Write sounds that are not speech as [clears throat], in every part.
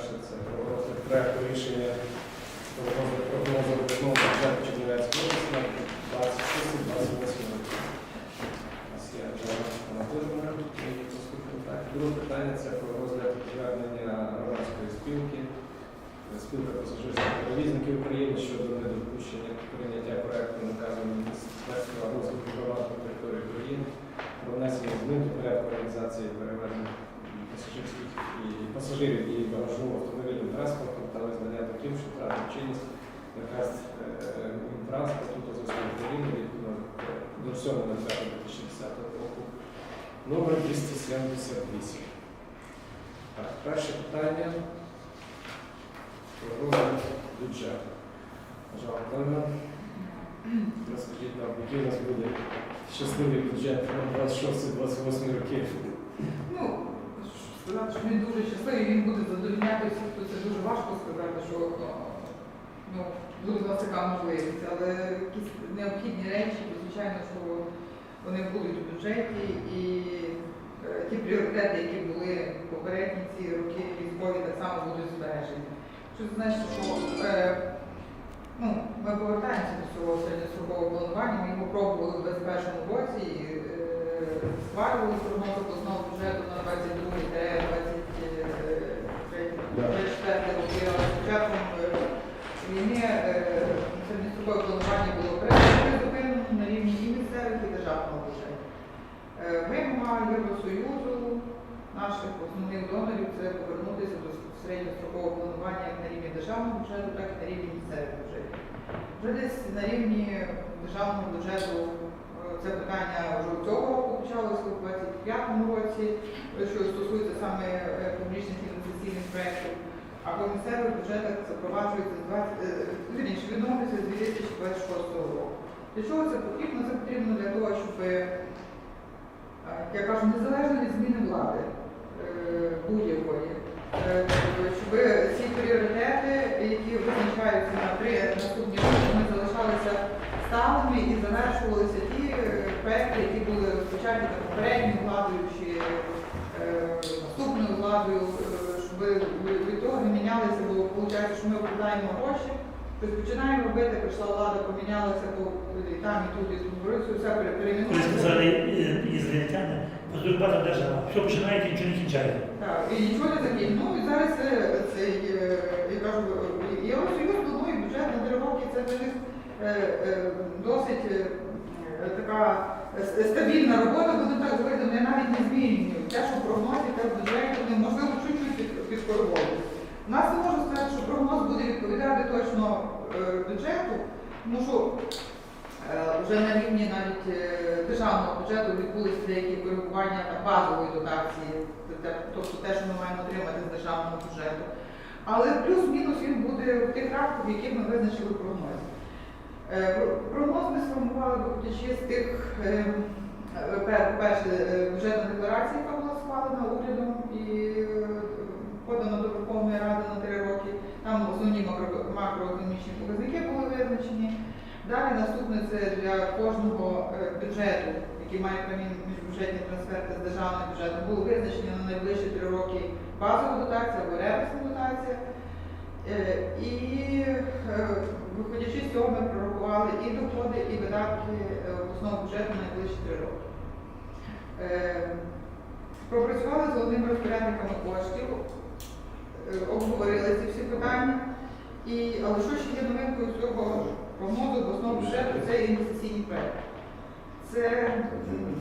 Перше це про розгляд проекту рішення про розгляд прогнозу обласного бюджету Чернівецької області на 26-28 роки. У нас є Джана Анатолійовна, який послухав так. Друге питання це про розгляд звернення громадської спілки. Спілка пасажирських перевізників України щодо недопущення прийняття проекту наказу Міністерства розвитку громад на території України про внесення змін до порядку організації і пасажирів і багажного автомобільним транспортом та визнання таким, що втратив чинність наказ е, транспорту та зв'язку України відповідно до 7.05.2010 року номер 278. Так, перше питання розгляд бюджету. Жан розкажіть нам, який у нас буде щасливий бюджет на 26-28 років. Ну, що він дуже щасливий, він буде задовольняти всіх, то це дуже важко сказати, що е, ну, буде у вас така можливість, але якісь необхідні речі, то, звичайно, що вони будуть у бюджеті. І е, ті пріоритети, які були попередні ці роки військові, так само будуть збережені. Що це значить, що е, ну, ми повертаємося до цього середньострокового планування, ми його пробували в 2021 році, і, е, схвалювали обласного бюджету на 22-24 роки, але з початком е, війни е, середньострокове планування було призупинено на рівні і місцевих, і державного бюджету. Е, Вимога Євросоюзу, наших основних донорів, це повернутися до середньострокового планування як на рівні державного бюджету, так і на рівні місцевих бюджетів. Вже десь на рівні державного бюджету е, це питання вже цього року почалося у 2025 році, що стосується саме е, публічних інвестиційних проєктів. А по місцевих бюджетах запроваджується з 20, е, відновлюється з 2026 року. Для чого це потрібно? Це потрібно для того, щоб, е, я кажу, незалежно від зміни влади будь-якої, щоб ці пріоритети, які визначаються на три наступні роки, вони залишалися сталими і завершувалися ті е, проекти, які та попередньою владою чи е, наступною владою, е, щоб від- того не мінялися, бо виходить, що ми вкладаємо гроші. Тобто починаємо робити, прийшла влада, помінялася по і там, і тут, і тут, все пере- Коли сказали е, ізраїльтяни, позорбата держава, все починаєте, нічого не кінчаєте. Так, і нічого не закінчено. Ну і зараз це, це я кажу, Євросоюз планує бюджет на роки, це досить така стабільна робота, будемо так говорити, вони навіть не змінюють. Те, що прогнозі, те в бюджеті, вони можливо чуть-чуть під- підкориговують. У нас не можу сказати, що прогноз буде відповідати точно е, бюджету, тому що е, вже на рівні навіть е, державного бюджету відбулися деякі коригування базової дотації, тобто те, що ми маємо отримати з державного бюджету. Але плюс-мінус він буде в тих рамках, яких ми визначили в прогнозі. Е, про- Прогноз ми сформували виходячи з тих, е, е, пер- по-перше, е, бюджетна яка була схвалена урядом і подана до Верховної Ради на три роки. Там основні макроекономічні показники були визначені. Далі наступне це для кожного бюджету, який має прямі міжбюджетні трансферти з державного бюджету, було визначено на найближчі три роки базова дотація або ревесна дотація. Е, І е, виходячи з цього, ми прорахували і доходи, і видатки е, обласного бюджету на найближчі три роки. Пропрацювали з головними розпорядниками коштів, обговорили ці всі питання. І, але що ще є новинкою цього прогнозу обласного бюджету, це інвестиційні проекти. Це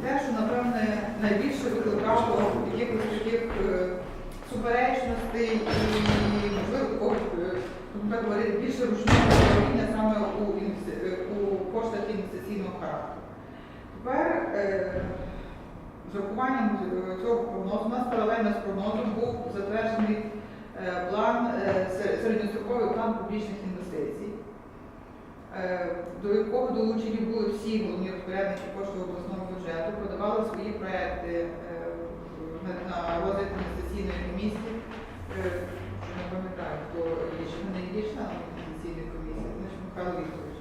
те, що, напевне, найбільше викликало якихось таких суперечностей і, можливо, е, більше ручного управління саме у, е, у коштах інвестиційного характеру. Тепер е, з урахуванням цього прогнозу, у нас паралельно з прогнозом був затверджений план, середньостроковий план публічних інвестицій, до якого долучені були всі головні розпорядники коштів обласного бюджету, подавали свої проекти на, розгляд інвестиційної комісії. Е, що Не пам'ятаю, хто є, не є член інвестиційної комісії, що Михайло Вікторович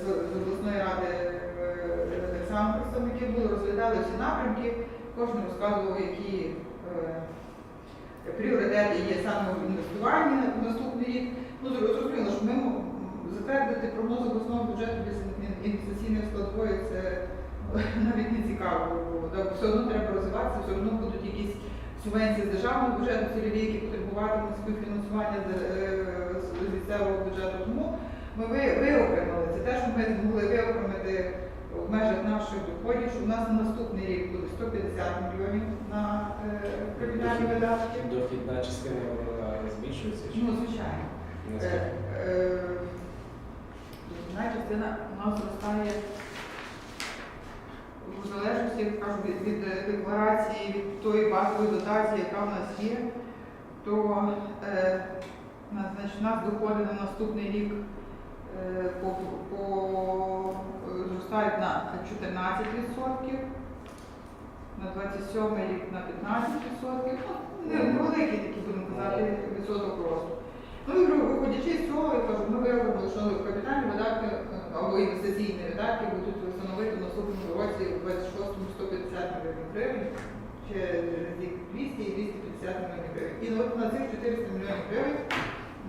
з, з обласної ради е, так само представники були, розглядали всі напрямки, кожен розказував, які е, пріоритети є саме саме інвестування на наступний рік. Ну, зрозуміло, що ми затвердити прогноз обласного бюджету без ін- інвестиційних складової це [laughs] навіть не цікаво. бо Все одно треба розвиватися, все одно будуть якісь субвенції з державного бюджету, цільові, які потребуватимуть співфінансування з, е, місцевого бюджету. Тому ми виокремили. Це те, що ми змогли виокремити в межах наших доходів, що в нас на наступний рік буде 150 мільйонів на е, капітальні видатки. Дохідна частина вона збільшується Ну, звичайно. Е, е, Дохідна частина у нас зростає в залежності, як кажу, від, від е, декларації, від тої базової дотації, яка в нас є, то е, значить, нас доходи на наступний рік е, по, по, е, зростають на 14%, на 27 рік на 15%. Ну, невеликий такий, будемо казати, відсоток росту. Ну і виходячи з цього, я кажу, ми виявили, що капітальні видатки е, або інвестиційні видатки будуть становити в наступному році у 26-му 150 мільйонів гривень, через рік 200 і 250 мільйонів гривень. І от на цих 400 мільйонів гривень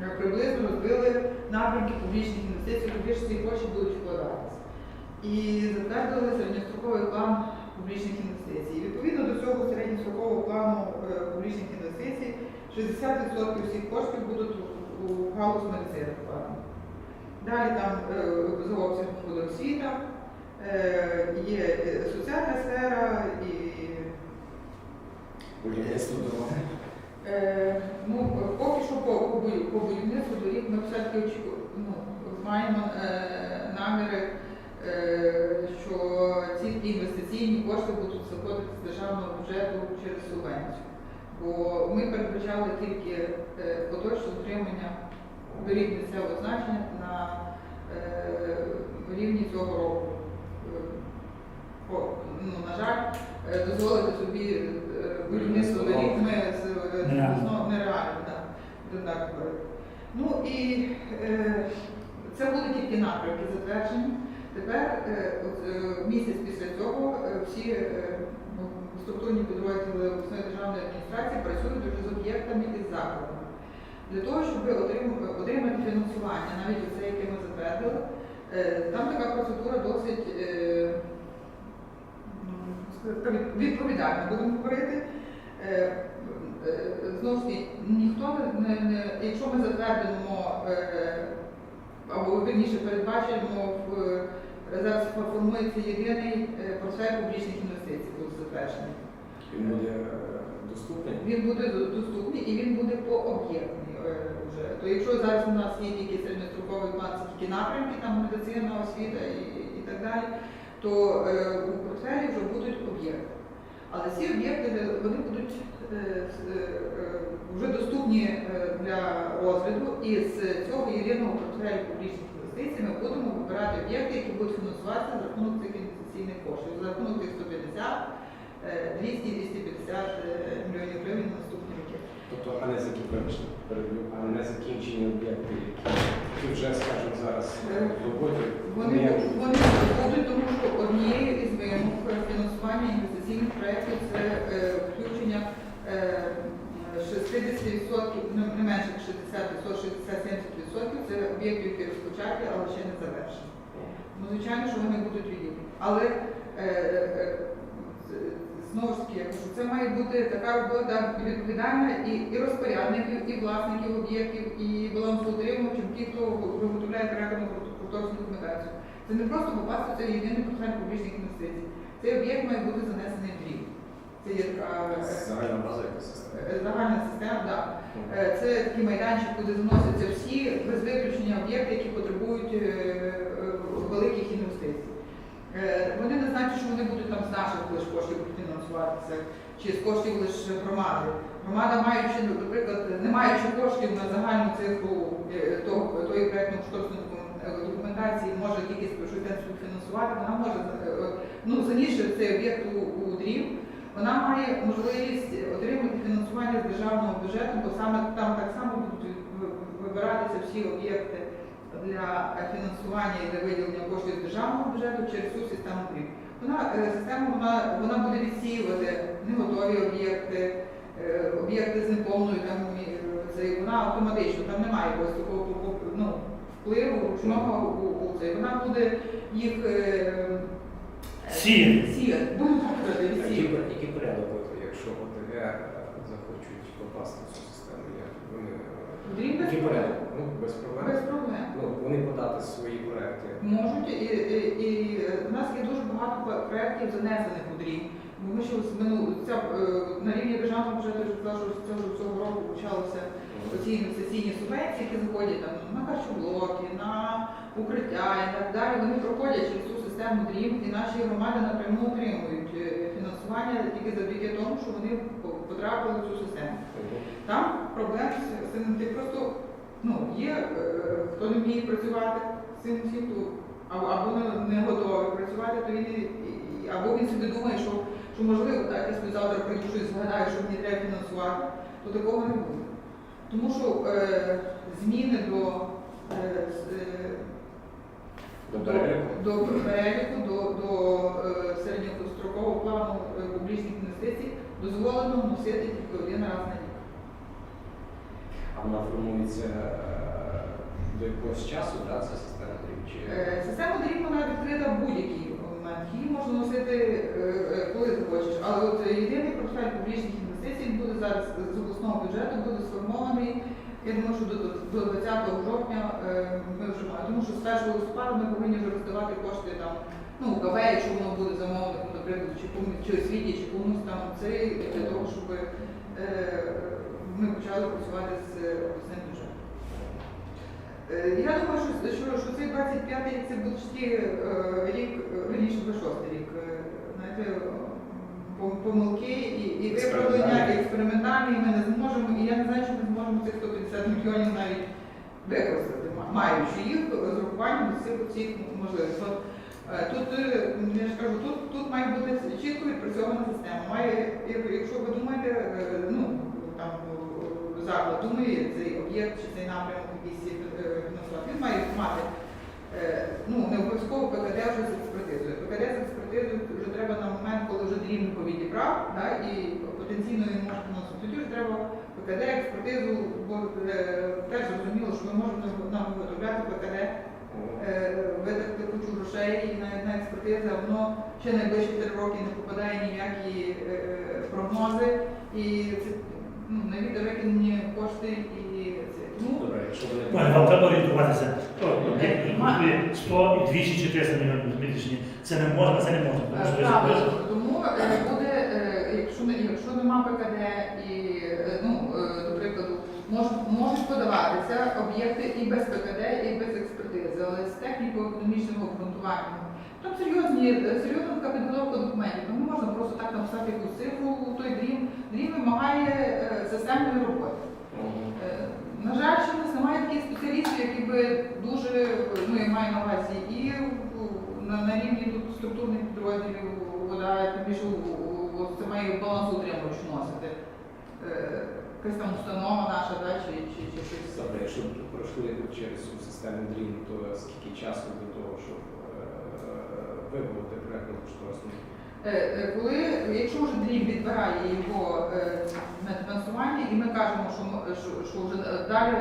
е, приблизно розбили напрямки публічних інвестицій, куди ж ці гроші будуть вкладатися. І затвердили середньостроковий план публічних інвестицій. І відповідно до цього середньострокового плану е, публічних інвестицій 60% всіх коштів будуть у галузь медицини вкладені. Далі там е, за обсягом буде освіта, е, є е, соціальна сфера і ну, поки що по, по, будівництву доріг ми все-таки ну, маємо наміри, що ці інвестиційні кошти будуть заходити з державного бюджету через субвенцію. Бо ми передбачали тільки поточне утримання доріг місцевого значення на е, рівні цього року. Е, ну, на жаль, е, дозволити собі будівництво доріг ми з е, Нереально. ну, так, говорити. Ну і е, це були тільки напрямки затверджені. Тепер е, от, е, місяць після цього всі е, ну, структурні підрозділи обласної державної адміністрації працюють вже з об'єктами і з закладами. Для того, щоб отрим- отримати фінансування, навіть оце, яке ми затвердили, е, там така процедура досить е, відповідальна, будемо говорити. Е, Знову ж ніхто не, не, не якщо ми затвердимо або вірніше передбачимо в зараз формується єдиний портфель публічних інвестицій, буде затверджений. Він буде доступний. Він буде доступний і він буде по об'єктний е, вже. То якщо зараз у нас є тільки середньостроковий план, це тільки напрямки, там медицина, освіта і, і так далі, то е, у портфелі вже будуть об'єкти. Але ці об'єкти е, вони будуть е, е, е, вже доступні е, для розгляду, і з цього єдиного портфелю публічних інвестицій ми будемо вибирати об'єкти, які будуть фінансуватися за рахунок цих інвестиційних коштів, за рахунок тих 150, е, 200-250 мільйонів гривень. Тобто, а не закін- вибачте, переб'ю, а не закінчені об'єкти, які, вже, скажімо, зараз Е, в роботі. Вони, не вони будуть, тому що однією із вимог фінансування інвестиційних проєктів це е, включення е, 60%, ну, не менше 60%, 60-70% це об'єктів, які розпочаті, але ще не завершені. Ну, звичайно, що вони будуть відділені. Але е, е, знову ж таки, я кажу, це має бути така робота відповідальна і, і розпорядників, і власників об'єктів, і балансоутримувачів, ті, хто виготовляє проєктну кошторисну документацію. Це не просто попасти в цей єдиний портфель публічних інвестицій. Цей об'єкт має бути занесений в рік. Це є така е, Загальна база система. е, загальна система, так. Е, Це такий майданчик, куди заносяться всі без виключення об'єкти, які потребують великих інвестицій. Е, Вони не значать, що вони будуть там з наших лише коштів фінансуватися, чи з коштів лише громади. Громада, маючи, наприклад, не маючи коштів на загальну цифру е, тої проєктно-кошторисної документації, може тільки щось фінансувати, вона може е, ну, занісши цей об'єкт у, у дрів, вона має можливість отримати фінансування з державного бюджету, бо саме там так само будуть вибиратися всі об'єкти для фінансування і для виділення коштів з державного бюджету через цю систему дріб. Вона е, система вона, вона буде відсіювати неготові об'єкти, е, об'єкти з неповною там, це вона автоматично, там немає якогось такого ну, впливу ручного у, у це. Вона буде їх е, Сіяти. сіяти. Будемо так сіяти. який порядок, от, якщо ОТГ е, захочуть попасти в цю систему, як вони Дріб без який проблем. порядок? Ну, без проблем. Без проблем. Ну, вони подати свої проекти. Можуть, і, і, і в нас є дуже багато проєктів занесених у дрім. Бо ми ще з мину- ця, е, на рівні державного бюджету вже що з цього, цього року почалися оці інвестиційні субвенції, які заходять там на харчоблоки, на укриття і так далі. Вони проходять через цю систему дрім, і наші громади напряму отримують е, фінансування тільки завдяки тому, що вони потрапили в цю систему. Там проблем з цим ти просто ну, є, е, хто не вміє працювати з цим всім, або, не, готовий працювати, то він або він собі думає, що, що можливо, так, я собі завтра прийду щось згадаю, що мені треба фінансувати, то такого не буде. Тому що е, зміни до, е, е, До переліку? до переліку, до, до е, середньострокового плану е, публічних інвестицій дозволено вносити тільки один раз на рік. А вона формується е, до якогось часу, да, ця система дріб? Чи... Е, Система дріб вона відкрита в будь-який момент. Її можна носити е, е, коли захочеш. Але от єдиний портфель публічних інвестицій буде зараз з обласного бюджету буде сформований. Я думаю, що до, до 20 жовтня е, ми вже маємо. Тому що з 1 листопада ми повинні вже роздавати кошти там, ну, КВ, якщо воно буде замовником, наприклад, чи комусь, чи освіті, чи комусь там це для того, щоб е, ми почали працювати з обласним бюджетом. Е, Я думаю, що, що, що цей 25 рік це буде ще е, рік, е, верніше 26 рік. е, Знаєте, е, помилки і, і виправлення, і експериментальні ми не зможемо. І я не знаю, чи ми зможемо цих 150 мільйонів навіть використати, маючи їх з урахуванням всіх цих можливостей. Е, Тут е, я ж кажу, тут, тут має бути чітко відпрацьована система. Має, якщо ви думаєте, е, ну там заклад думає цей об'єкт чи цей напрямок якийсь фінансувати, він має мати ну не обов'язково ПКД вже з експертизою. ПКД з експертизою вже треба на момент, коли вже дрібнику відібрав, да, і потенційно він може фінансувати. Тоді вже треба ПКД, експертизу, бо е, теж зрозуміло, що ми можемо нам виготовляти ПКД е, видати кучу грошей на, на експертизи, а воно ще найближчі три роки не попадає ніякі е, прогнози. І це ну, навіть викинені кошти і це. Тому Добре, якщо вони... Вам треба орієнтуватися. Об'єкт 100 і 200 чи 300 мільйонів. Це не можна, це не можна. Тому буде, якщо не якщо нема ПКД і подаватися об'єкти і без ПКД, і без експертизи, але з техніко-економічним обґрунтуванням. Там серйозні серйозна така підготовка документів. Не можна просто так написати якусь цифру. Той дрім дрім вимагає е, системної роботи. Е, На жаль, що в нас немає таких спеціалістів, які би дуже, ну я маю на увазі, і на, на рівні тут структурних підрозділів вода, тим більше це має балансу балансоутримувач носити. Якась там установа наша, да, чи, чи, чи щось. Добре, якщо б пройшли через цю систему дріб, то скільки часу для того, щоб е, вибудувати проєктну кошторисну? Е, е, Коли, якщо вже дріб відбирає його на фінансування, і ми кажемо, що, що, що вже далі,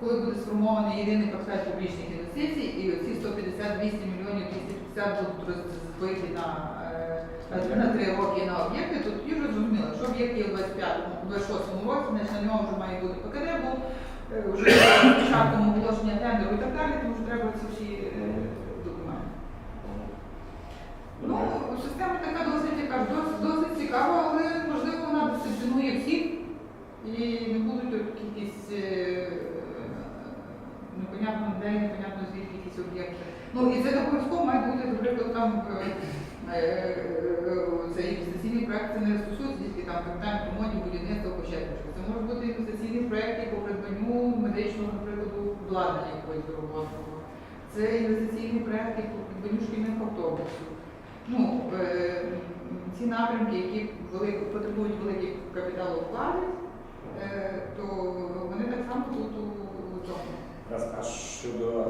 коли буде сформований єдиний портфель публічних інвестицій, і ці 150-200 мільйонів 250 будуть розбиті на, на, на три роки на об'єкти, то тоді вже зрозуміло, що об'єкт є в 25-му, 26-му році, значить на нього вже має бути ПКД, бо е, вже початком оголошення тендеру і так далі, тому що треба ці всі е, документи. Ну, система така досить, яка досить, досить цікава, але можливо вона дисциплінує всіх і не будуть якісь е, непонятно де, непонятно звідки якісь об'єкти. Ну і це обов'язково має бути, наприклад, там е, е, е, інвестиційний проект це не стосується тільки там капітальних ремонтів, будівництва ще. Це може бути інвестиційний проект і по придбанню медичного, наприклад, обладнання якогось виробництва. Це інвестиційний проект і по придбанню шкільних автобусів. Ну, ці напрямки, які велико, потребують великих капіталовкладень, е, то вони так само тут у, цьому. А щодо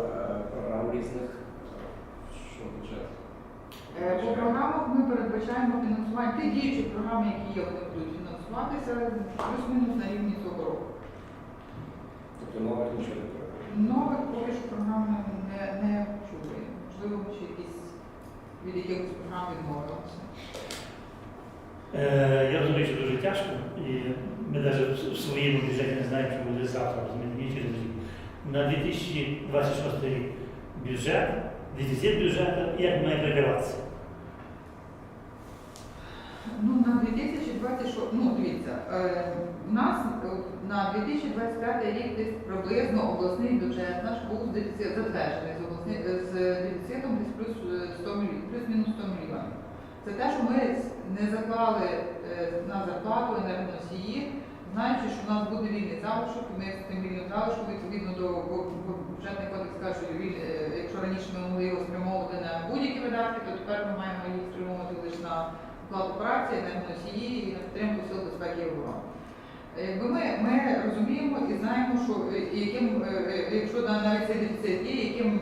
програм різних, що бюджет? Е, По програмах ми передбачаємо фінансування ті діючі програми, які є, вони будуть фінансуватися плюс-мінус на рівні цього року. Тобто нових нічого не передбачено. Нових поки що програм не, не чули. Можливо, чи якісь від якихось програм відмовилися. Е, Я розумію, що дуже тяжко, і ми навіть в своєму бюджеті не знаємо, що буде завтра, розумієте, ні через рік. На 2026 рік бюджет, дефіцит бюджету, як має прикриватися? Ну, на 2026, ну дивіться, е, у нас е, на 2025 рік десь приблизно обласний бюджет наш був дефіцит затверджений з обласний е, з дефіцитом десь плюс е, 100 мільйонів, плюс-мінус 100 мільйонів. Це те, що ми не заклали е, на зарплату енергоносії, знаючи, що в нас буде вільний залишок, і ми з тим вільним залишком відповідно до бюджетний кодекс каже, що він, е, якщо раніше ми могли його спрямовувати на будь-які видатки, то тепер ми маємо їх спрямовувати лише на оплату праці, енергоносії і на підтримку сил безпеки і оборони. Е, Якби ми, ми розуміємо і знаємо, що е, яким, якщо навіть цей дефіцит є, яким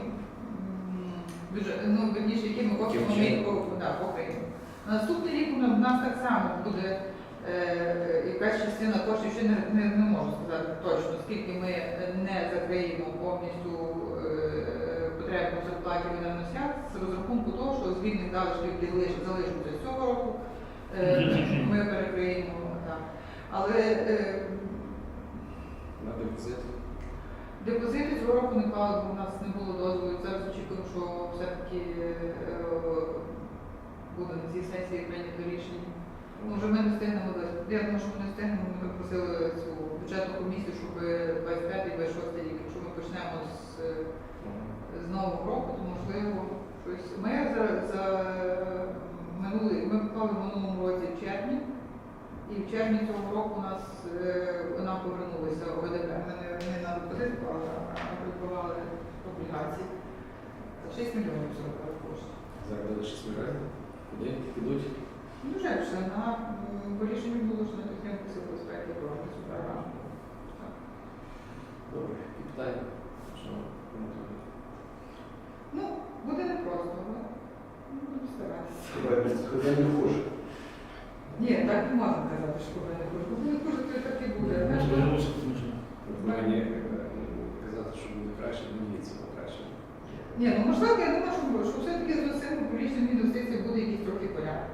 бюджет, ну, верніше, коштами ми чином? їх по- да, покриємо. На наступний рік у нас- так само буде якась частина коштів, ще не, не, не можу сказати точно, скільки ми не закриємо повністю е, потребу в зарплаті в енергоносіях з розрахунку того, що з вільних залишків, які залиш- цього року, е, ми перекриємо. Так. Але е, На депозит. депозити цього року не клали, бо в нас не було дозволу. Зараз очікуємо, що все-таки буде на цій сесії прийнято рішення. Може, ми не встигнемо. Я думаю, що ми не встигнемо. Ми просили цю бюджетну комісію, щоб 25-26 рік, якщо ми почнемо з, з нового року, то можливо щось. Ми за, за минулий, ми попали в минулому році в червні, і в червні цього року нас е, нам повернулися ОВДП. Ми не, не на депозит а придбавали облігації. 6 мільйонів заробили коштів. Буде 6 мільйонів. Куди підуть? Ну, вже на рішенню було що на підтримку сил безпеки оборони цю програму. Добре. І питання. Що? Ну, буде непросто, але ну, будемо старатися. Куди не хуже. Ні, так не можна казати, що буде не буде. Буде хуже, то так і буде. Ви мені е, казати, що буде краще, мені це краще. Ні, ну можливо, я думаю, що, все-таки з цим публічним інвестиціям буде якийсь трохи порядок.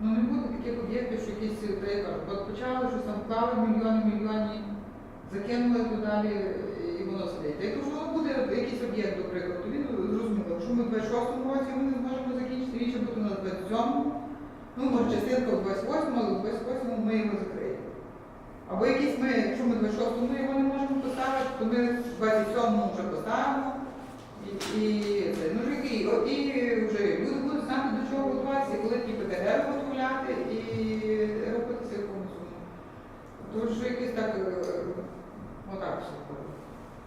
Ну не буде таких об'єктів, що якісь та я кажу, от почали щось там вклали мільйони, мільйони, закинули то далі і воно сидить. Якщо воно буде якийсь об'єкт, до прикладу, то він зрозуміло, якщо ми в 26-му році ми не зможемо закінчити, він ще буде в 27-му, ну може частинка в 28-му, але в 28-му ми його закриємо. Або якісь ми, якщо ми в 26-му його не можемо поставити, то ми в 27-му вже поставимо. І, і, це, ну, вже і, і вже люди знати, до чого готуватися, коли ті ПТР виготовляти і рухатися якомусь. То вже якось так, е, отак все.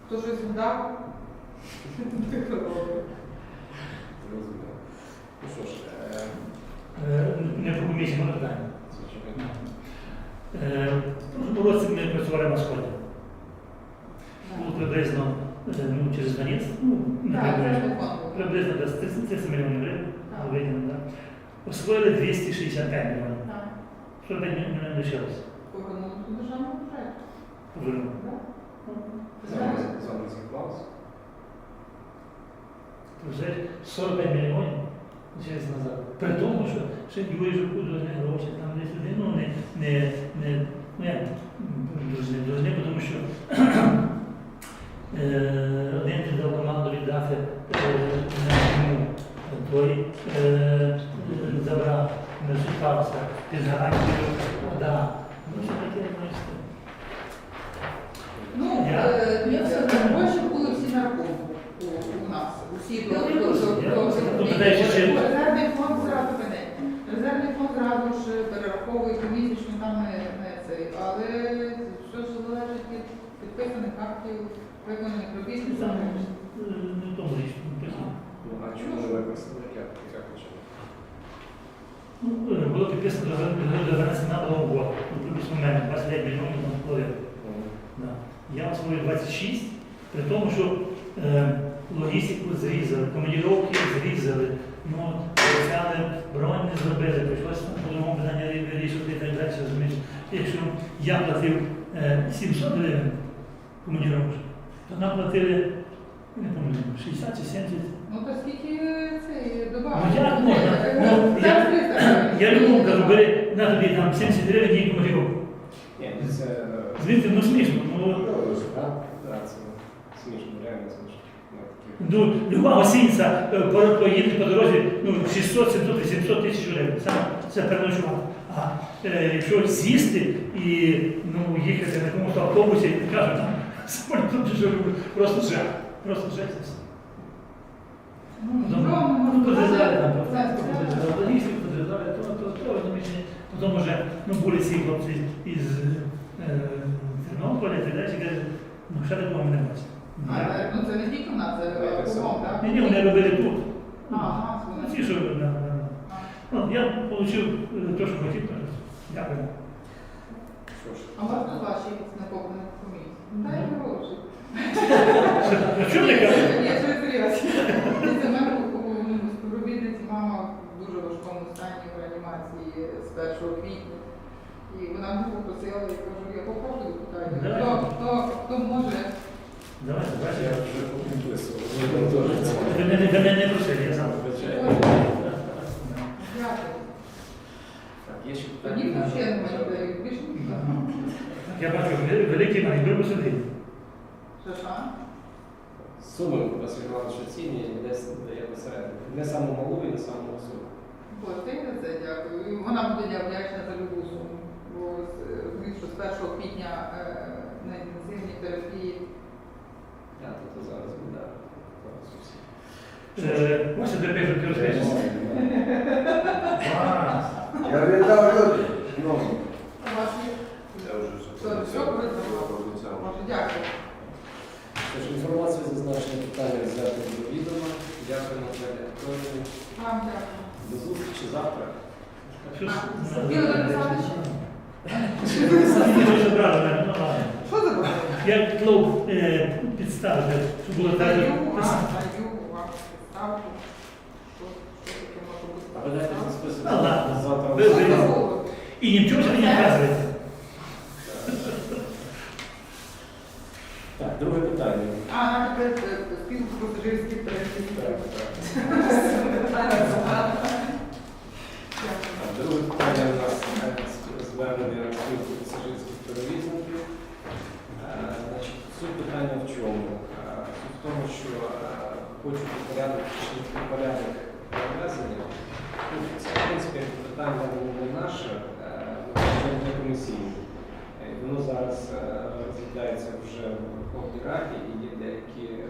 Хто щось робить. Зрозуміло. Ну що ж, е, е, не по комісії, але питання. звичайно. Е, В році ми працювали на сході. Було приблизно е, ну, через границь, ну, не Так, приблизно, не десь 30 30 мільйонів гривень. Виділено, так. Освоїли 265 мільйонів. 45 мільйонів лишилось. Повернули до державного бюджету. Повернули. Зараз заклався. Вже 45 мільйонів через назад. При тому, що ще Юрій Жуку не гроші, там десь один, ну не, не, не, ну як, дружни, дружни, тому що е, один віддав команду віддати е, йому, той е, е, забрав, не шукався, під гарантією, да. Ну, що таке, бачите? Ну, Я- е, дивіться, гроші були всі на у, нас. Усі Резервний фонд зразу мене. Резервний фонд зразу ж перераховує місячно там не, цей. Але що залежить від підписаних актів, виконаних робіт. Там, е, не в тому річ, написано. Ну, а чому не використали? Як як почали? Ну, е, було підписано до занесення на договор. Ну, приблизно в мене 29 мільйонів на половину. Я освоїв 26, при тому, що е, логістику зрізали, командіровки зрізали, ну, взяли, бронь не зробили, прийшлося там по-другому питання вирішувати і так далі. розумієш. Якщо я платив е, 700 гривень командіровку, то нам платили, не пам'ятаю, 60 чи 70. Ну то скільки цей добавки? Ну, як можна? Ну, я- Я любому кажу, бери на тобі там 70 гривень і комусь. Ні, це... е, Звідти, ну смішно. Ну, Так, так, це смішно, реально смішно. Ну, такі- ну, люба гостиниця е, по- поїде по дорозі ну, 600, 700, 800 тисяч гривень. Це, це переночувати. А е, якщо сісти і ну, їхати на якомусь автобусі, кажуть, там просто жах. Просто жах. Ну, подрізали там, подрізали, логістику подрізали, то, то, то, то, потім вже, ну, були ці хлопці із е, Тернополя, і далі, кажуть, ну, ще такого не бачимо. А, е, ну це не тільки в нас, це Так, кругом, так? Ні, ні, вони робили тут. Ага, Ну, ті, що. Ну, я отримав те, що хотів, то дякую. А можна ваші на повну комісію? Дай гроші. А чому не кажуть? Ні. Це мене співробітниці мама в дуже важкому стані в реанімації з 1 квітня. І вона мене попросила, я кажу, я попрошу депутатів. Хто, хто, хто може? Давайте, я давайте. вже підписував. Ви мене, не просили, я сам. Звичайно. Дякую. Так, є ще питання? взагалі не мені. Більше ніхто. Я бачу, великий мене, добре сидить. Що що? Суми Василь Іванович оцінює і десь дає посередині. Не саму малу і не саму. Бо за це дякую. І Вона буде вдячна за любу суму. Бо з- що з 1 квітня е, на інтенсивній терапії Я тут зараз буде. Е, Дербеж, ти розкажеш? Я віддав люди. Ну, у вас є. я вже Все, все придумав. Може, дякую. Тож інформація зазначена питання взяти до відома. Дякую, Наталя Анатоліївна. Вам дякую. До зустрічі завтра. Ще? Дуже брали, ну ладно. Що за бажання? Я клоу е, підставити, щоб було так. Даю, писати. даю вам ставку. Що що таке може? А ви дайте мені список. Ну, ладно. Завтра. І нічого ж не наказується. Так, друге питання. А, нам тепер е, спілку пасажирських Так, перевізників. Так. Дякую. Так, Друге питання у нас е, звернення спілку пасажирських перевізників. Е, суть питання в чому? Е, Суть в тому, що хочуть порядок, порядок перевезення. Це, в принципі, питання не наше, не комісійне. Воно зараз розглядається вже в Верховній Раді деякі е,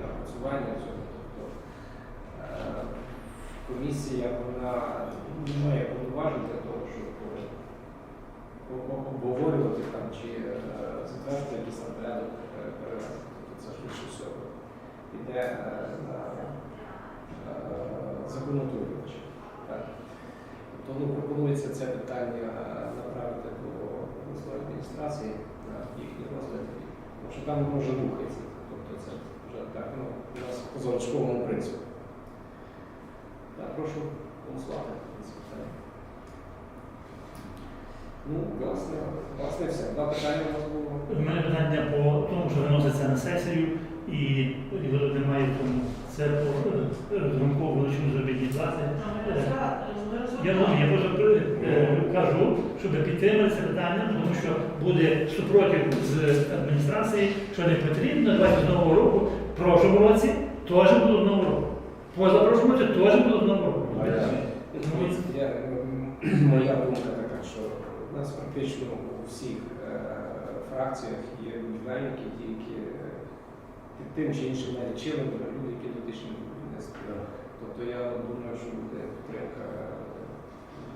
напрацювання цього. Тобто е, комісія вона не має повноважень для того, щоб е, обговорювати там чи затверджувати якийсь там порядок перевезення. Тобто це швидше всього йде на. Тобто ну, пропонується це питання направити до обласної адміністрації на їхній розгляд, тому що там може рухається. Тобто це вже так, ну, у нас по залишковому принципу. Так, прошу голосувати. Ну, власне, власне все. Два питання у нас було. У мене питання по тому, що виноситься на сесію і, і немає тому. Це по е, розрахункову величину заробітній плати. Я розумію, я просто е, кажу, щоб підтримали це питання, тому що буде супротив з адміністрації, що не потрібно, давайте з нового року. В прошлому році теж з нового року. Позапрошлому році теж було нового року. [clears throat] Моя думка така, що у нас практично у всіх е, фракціях є будівельники, які е, під тим чи іншим чином люди, які дотичні до будівництва. Тобто я думаю, що буде підтримка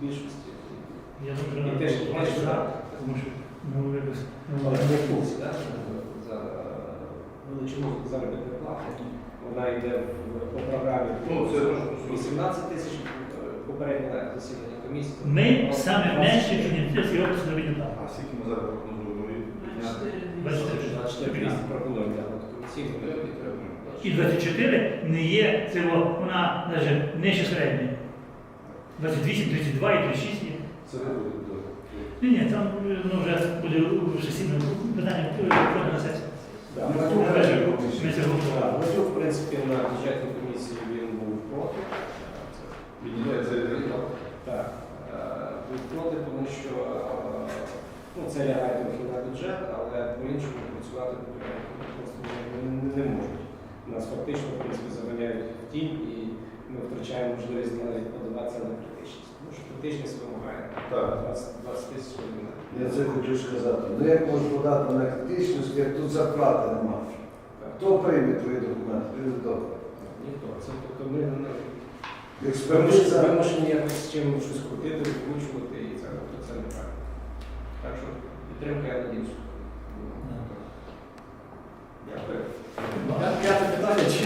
більшості. Я думаю, теж так. тому що ну, ну, Але не курсі, да, за величину заробітної плати. Вона йде в- по програмі Ну, це 18 тисяч е, попереднє засідання комісії. Ми саме менші Чернівецькій області заробітні плати. А скільки ми зараз прогнозуємо? 24 пропонуємо. І 24 не є цього, вона навіть нижче середньої. 28, 32 і 36 є. Це не буде добре. Ні, ні, там ну, вже буде сесійне питання входить на сесію. Да. Ми це. Матюк, в принципі, на бюджетній комісії він був проти. Це регіонал. Так, був проти, тому що ну, це лягає трохи на бюджет, але по-іншому працювати просто не, не можуть. Нас фактично в принципі, заганяють в тінь і ми втрачаємо можливість навіть подаватися на критичність. Тому що критичність вимагає Так. 20, 20 тисяч гривень. Я це хочу сказати. Ну як можна подати на критичність, як тут зарплати немає? Хто прийме твої документи? Прийде добре. Ніхто. Це тобто ми вимушені, Експертиза. вимушені якось з чим щось крутити, викручувати, і це, тобто, це неправильно. Так що підтримка, я надіюсь. Дякую. П'яте питання чи